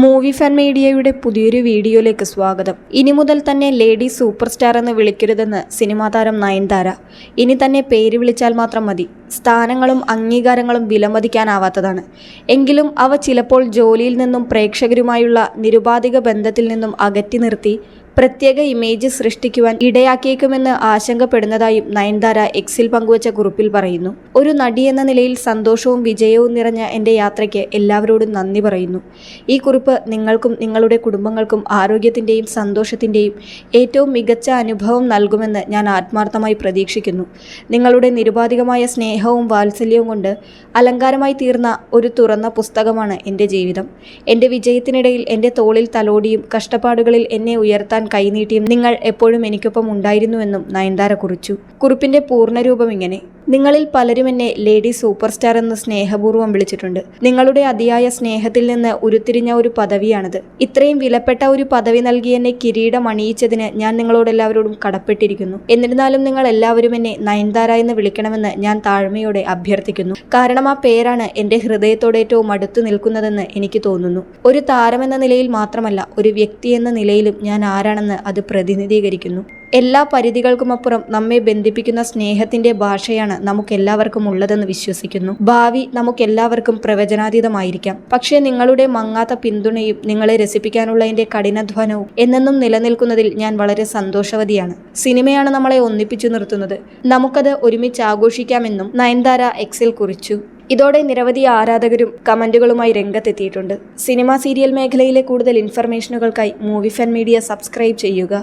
Movie fan മീഡിയയുടെ പുതിയൊരു വീഡിയോയിലേക്ക് സ്വാഗതം. ഇനി മുതൽ തന്നെ ലേഡി സൂപ്പർ സ്റ്റാർ എന്ന് വിളിക്കരുതെന്ന് സിനിമാ താരം നയൻതാര. ഇനി തന്നെ പേര് വിളിച്ചാൽ മാത്രം മതി. സ്ഥാനങ്ങളും അംഗീകാരങ്ങളും വിലമതിക്കാനാവാത്തതാണ്. എങ്കിലും അവ ചിലപ്പോൾ ജോലിയിൽ നിന്നും പ്രേക്ഷകരുമായുള്ള നിരുപാധിക ബന്ധത്തിൽ നിന്നും അകറ്റി നിർത്തി പ്രത്യേക ഇമേജ് സൃഷ്ടിക്കുവാൻ ഇടയാക്കിയേക്കുമെന്ന് ആശങ്കപ്പെടുന്നതായും നയൻതാര എക്സിൽ പങ്കുവച്ച കുറിപ്പിൽ പറയുന്നു. ഒരു നടി എന്ന നിലയിൽ സന്തോഷവും വിജയവും നിറഞ്ഞ എന്റെ യാത്രയ്ക്ക് എല്ലാവരോടും നന്ദി പറയുന്നു. ഈ കുറിപ്പ് നിങ്ങൾക്കും നിങ്ങളുടെ കുടുംബങ്ങൾക്കും ആരോഗ്യത്തിന്റെയും സന്തോഷത്തിന്റെയും ഏറ്റവും മികച്ച അനുഭവം നൽകുമെന്ന് ഞാൻ ആത്മാർത്ഥമായി പ്രതീക്ഷിക്കുന്നു. നിങ്ങളുടെ നിരുപാധികമായ സ്നേഹവും വാത്സല്യവും കൊണ്ട് അലങ്കാരമായി തീർന്ന ഒരു തുറന്ന പുസ്തകമാണ് എന്റെ ജീവിതം. എന്റെ വിജയത്തിനിടയിൽ എന്റെ തോളിൽ തലോടിയും കഷ്ടപ്പാടുകളിൽ എന്നെ ഉയർത്താൻ കൈനീട്ടിയും നിങ്ങൾ എപ്പോഴും എനിക്കൊപ്പം ഉണ്ടായിരുന്നുവെന്നും നയൻതാര കുറിച്ചു. കുറിപ്പിന്റെ പൂർണരൂപം ഇങ്ങനെ. നിങ്ങളിൽ പലരും എന്നെ ലേഡി സൂപ്പർ സ്റ്റാർ എന്ന് സ്നേഹപൂർവം വിളിച്ചിട്ടുണ്ട്. നിങ്ങളുടെ അതിയായ സ്നേഹത്തിൽ നിന്ന് ഉരുത്തിരിഞ്ഞ ഒരു പദവിയാണിത്. ഇത്രയും വിലപ്പെട്ട ഒരു പദവി നൽകി എന്നെ കിരീടം അണിയിച്ചതിന് ഞാൻ നിങ്ങളോടെല്ലാവരോടും കടപ്പെട്ടിരിക്കുന്നു. എന്നിരുന്നാലും നിങ്ങൾ എല്ലാവരും എന്നെ നയൻതാര എന്ന് വിളിക്കണമെന്ന് ഞാൻ താഴ്മയോടെ അഭ്യർത്ഥിക്കുന്നു. കാരണം ആ പേരാണ് എന്റെ ഹൃദയത്തോടെ ഏറ്റവും അടുത്തു നിൽക്കുന്നതെന്ന് എനിക്ക് തോന്നുന്നു. ഒരു താരമെന്ന നിലയിൽ മാത്രമല്ല ഒരു വ്യക്തി എന്ന നിലയിലും ഞാൻ ആരാണെന്ന് അത് പ്രതിനിധീകരിക്കുന്നു. എല്ലാ പരിധികൾക്കുമപ്പുറം നമ്മെ ബന്ധിപ്പിക്കുന്ന സ്നേഹത്തിന്റെ ഭാഷയാണ് നമുക്കെല്ലാവർക്കും ഉള്ളതെന്ന് വിശ്വസിക്കുന്നു. ഭാവി നമുക്കെല്ലാവർക്കും പ്രവചനാതീതമായിരിക്കാം. പക്ഷേ നിങ്ങളുടെ മങ്ങാത്ത പിന്തുണയും നിങ്ങളെ രസിപ്പിക്കാനുള്ള എന്റെ കഠിനാധ്വാനവും എന്നെന്നും നിലനിൽക്കുന്നതിൽ ഞാൻ വളരെ സന്തോഷവതിയാണ്. സിനിമയാണ് നമ്മളെ ഒന്നിപ്പിച്ചു നിർത്തുന്നത്. നമുക്കത് ഒരുമിച്ച് ആഘോഷിക്കാമെന്നും നയൻതാര എക്സിൽ കുറിച്ചു. ഇതോടെ നിരവധി ആരാധകരും കമന്റുകളുമായി രംഗത്തെത്തിയിട്ടുണ്ട്. സിനിമ സീരിയൽ മേഖലയിലെ കൂടുതൽ ഇൻഫർമേഷനുകൾക്കായി മൂവി ഫാൻ മീഡിയ സബ്സ്ക്രൈബ് ചെയ്യുക.